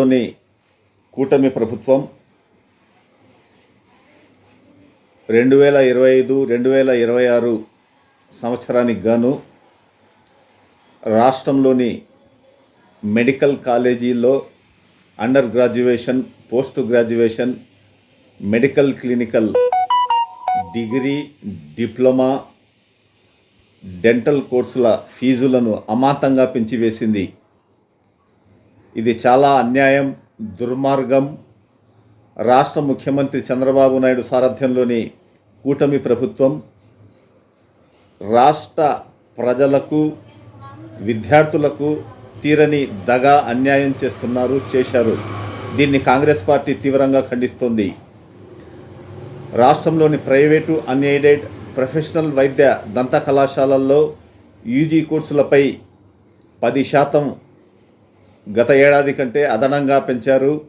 రాష్ట్రంలోని కూటమి ప్రభుత్వం రెండు వేల ఇరవై ఐదు రెండు వేల ఇరవై ఆరు సంవత్సరానికి గాను రాష్ట్రంలోని మెడికల్ కాలేజీల్లో under graduation post graduation medical clinical degree diploma dental కోర్సుల ఫీజులను అమాంతంగా పెంచివేసింది ఇది చాలా అన్యాయం దుర్మార్గం. రాష్ట్ర ముఖ్యమంత్రి చంద్రబాబు నాయుడు సారథ్యంలోని కూటమి ప్రభుత్వం రాష్ట్ర ప్రజలకు విద్యార్థులకు తీరని దగా అన్యాయం చేస్తున్నారు చేశారు. దీన్ని కాంగ్రెస్ పార్టీ తీవ్రంగా ఖండిస్తోంది. రాష్ట్రంలోని ప్రైవేటు అన్ఎయిడెడ్ ప్రొఫెషనల్ వైద్య దంత కళాశాలల్లో యూజీ కోర్సులపై పది శాతం గత ఏడాది కంటే అదనంగా పెంచారు.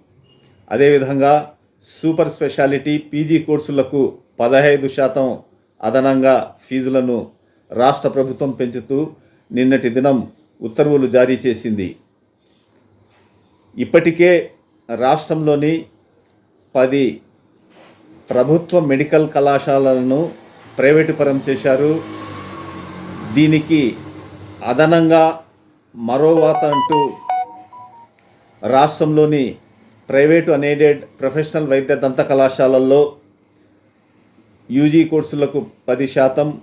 అదేవిధంగా సూపర్ స్పెషాలిటీ పీజీ కోర్సులకు పదహైదు శాతం అదనంగా ఫీజులను రాష్ట్ర ప్రభుత్వం పెంచుతూ నిన్నటి దినం ఉత్తర్వులు జారీ చేసింది. ఇప్పటికే రాష్ట్రంలోని పది ప్రభుత్వ మెడికల్ కళాశాలలను ప్రైవేటు పరం చేశారు. దీనికి అదనంగా మరో వాత అంటూ రాష్ట్రంలోని ప్రైవేటు అనేడెడ్ ప్రొఫెషనల్ వైద్య దంత కళాశాలల్లో యూజీ కోర్సులకు పది శాతం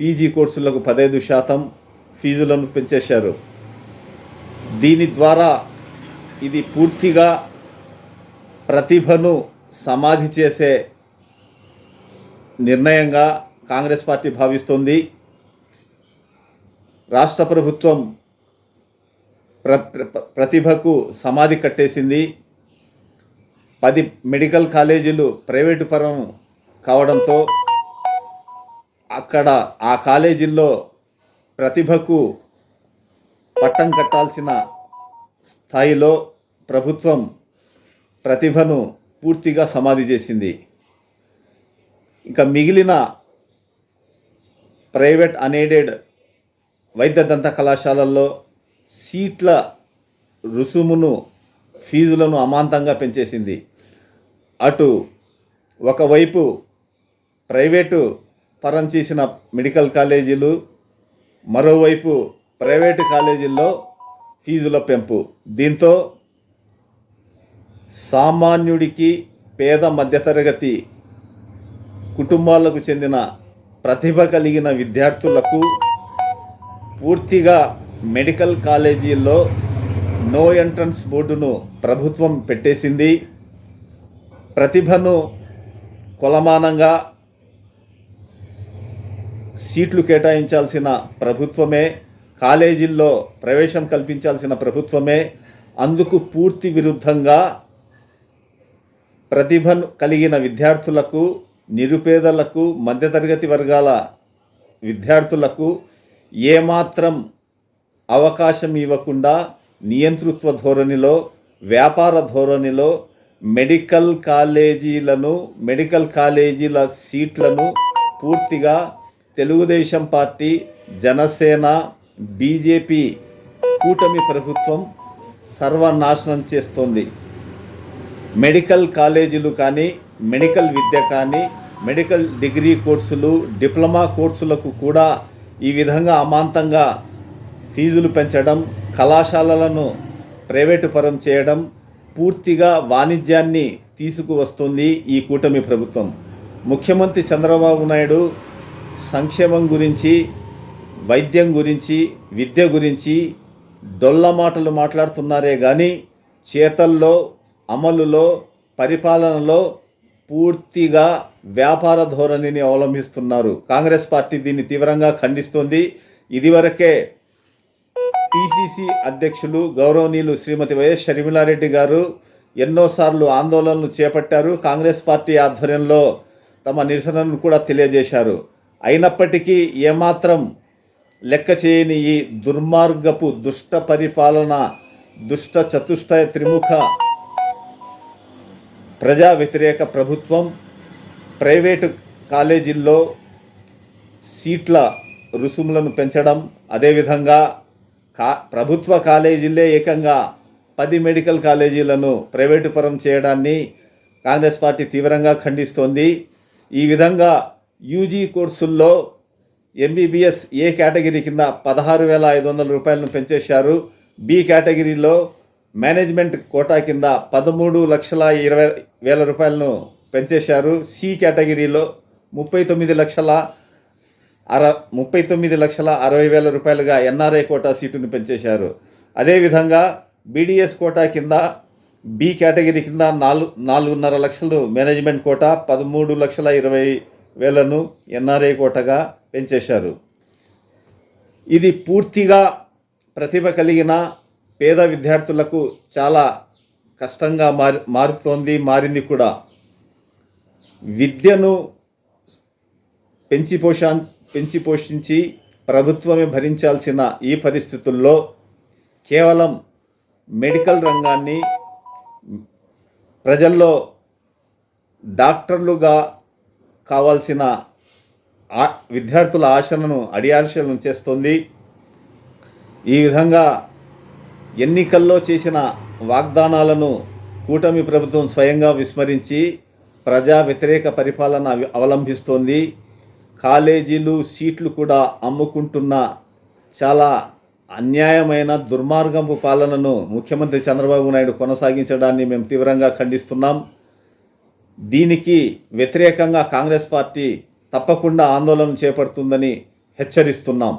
పీజీ కోర్సులకు పదహైదు శాతం ఫీజులను పెంచేశారు. దీని ద్వారా ఇది పూర్తిగా ప్రతిభను సమాధి చేసే నిర్ణయంగా కాంగ్రెస్ పార్టీ భావిస్తోంది. రాష్ట్ర ప్రభుత్వం ప్ర ప్ర- ప్రతిభకు సమాధి కట్టేసింది. పది మెడికల్ కాలేజీలు ప్రైవేటు పరం కావడంతో అక్కడ ఆ కాలేజీల్లో ప్రతిభకు పట్టం కట్టాల్సిన స్థాయిలో ప్రభుత్వం ప్రతిభను పూర్తిగా సమాధి చేసింది. ఇంకా మిగిలిన ప్రైవేట్ అనేడెడ్ వైద్య దంత కళాశాలల్లో సీట్ల రుసుమును ఫీజులను అమాంతంగా పెంచేసింది. అటు ఒకవైపు ప్రైవేటు పరం చేసిన మెడికల్ కాలేజీలు మరోవైపు ప్రైవేటు కాలేజీల్లో ఫీజుల పెంపు. దీంతో సామాన్యుడికి పేద మధ్యతరగతి కుటుంబాలకు చెందిన ప్రతిభ కలిగిన విద్యార్థులకు పూర్తిగా మెడికల్ కాలేజీల్లో నో ఎంట్రన్స్ బోర్డును ప్రభుత్వం పెట్టేసింది. ప్రతిభను కొలమానంగా సీట్లు కేటాయించాల్సిన ప్రభుత్వమే కాలేజీల్లో ప్రవేశం కల్పించాల్సిన ప్రభుత్వమే. అందుకు పూర్తి విరుద్ధంగా ప్రతిభను కలిగిన విద్యార్థులకు నిరుపేదలకు మధ్యతరగతి వర్గాల విద్యార్థులకు ఏమాత్రం అవకాశం ఇవ్వకుండా నియంతృత్వ ధోరణిలో వ్యాపార ధోరణిలో మెడికల్ కాలేజీలను మెడికల్ కాలేజీల సీట్లను పూర్తిగా తెలుగుదేశం పార్టీ జనసేన బీజేపీ కూటమి ప్రభుత్వం సర్వనాశనం చేస్తోంది. మెడికల్ కాలేజీలు కానీ మెడికల్ విద్య కానీ మెడికల్ డిగ్రీ కోర్సులు డిప్లొమా కోర్సులకు కూడా ఈ విధంగా అమాంతంగా ఫీజులు పెంచడం కళాశాలలను ప్రైవేటు పరం చేయడం పూర్తిగా వాణిజ్యాన్ని తీసుకువస్తుంది ఈ కూటమి ప్రభుత్వం. ముఖ్యమంత్రి చంద్రబాబు నాయుడు సంక్షేమం గురించి వైద్యం గురించి విద్య గురించి డొల్ల మాటలు మాట్లాడుతున్నారే కానీ చేతల్లో అమలులో పరిపాలనలో పూర్తిగా వ్యాపార ధోరణిని అవలంబిస్తున్నారు. కాంగ్రెస్ పార్టీ దీన్ని తీవ్రంగా ఖండిస్తోంది. ఇదివరకే పిసిసి అధ్యక్షులు గౌరవనీయులు శ్రీమతి వైఎస్ షర్మిలారెడ్డి గారు ఎన్నోసార్లు ఆందోళనలు చేపట్టారు. కాంగ్రెస్ పార్టీ ఆధ్వర్యంలో తమ నిరసనను కూడా తెలియజేశారు. అయినప్పటికీ ఏమాత్రం లెక్క చేయని ఈ దుర్మార్గపు దుష్ట పరిపాలన దుష్ట చతుష్టయ త్రిముఖ ప్రజా వ్యతిరేక ప్రభుత్వం ప్రైవేటు కాలేజీల్లో సీట్ల రుసుములను పెంచడం అదేవిధంగా కా ప్రభుత్వ కాలేజీలే ఏకంగా పది మెడికల్ కాలేజీలను ప్రైవేటు పరం చేయడాన్ని కాంగ్రెస్ పార్టీ తీవ్రంగా ఖండిస్తోంది. ఈ విధంగా యూజీ కోర్సుల్లో ఎంబీబీఎస్ ఏ కేటగిరీ కింద పదహారు వేల ఐదు వందల రూపాయలను పెంచేశారు. బి కేటగిరీలో మేనేజ్మెంట్ కోటా కింద పదమూడు లక్షల ఇరవై వేల రూపాయలను పెంచేశారు. సి కేటగిరీలో ముప్పై తొమ్మిది లక్షల అర ముప్పై తొమ్మిది లక్షల అరవై వేల రూపాయలుగా ఎన్ఆర్ఐ కోటా సీటును పెంచేశారు. అదేవిధంగా బీడీఎస్ కోటా కింద బి కేటగిరీ కింద నాలుగు నాలుగున్నర లక్షలు మేనేజ్మెంట్ కోటా పదమూడు లక్షల ఇరవై వేలను ఎన్ఆర్ఐ కోటగా పెంచేశారు. ఇది పూర్తిగా ప్రతిభ కలిగిన పేద విద్యార్థులకు చాలా కష్టంగా మారి మారుతోంది మారింది కూడా. విద్యను పెంచి పోషా పెంచి పోషించి ప్రభుత్వమే భరించాల్సిన ఈ పరిస్థితుల్లో కేవలం మెడికల్ రంగాన్ని ప్రజల్లో డాక్టర్లుగా కావాల్సిన ఆ విద్యార్థుల ఆశలను అడియాశలను చేస్తుంది. ఈ విధంగా ఎన్నికల్లో చేసిన వాగ్దానాలను కూటమి ప్రభుత్వం స్వయంగా విస్మరించి ప్రజా వ్యతిరేక పరిపాలన అవలంబిస్తోంది. కాలేజీలు సీట్లు కూడా అమ్ముకుంటున్న చాలా అన్యాయమైన దుర్మార్గపు పాలనను ముఖ్యమంత్రి చంద్రబాబు నాయుడు కొనసాగించడాన్ని మేము తీవ్రంగా ఖండిస్తున్నాం. దీనికి వ్యతిరేకంగా కాంగ్రెస్ పార్టీ తప్పకుండా ఆందోళన చేపడుతుందని హెచ్చరిస్తున్నాం.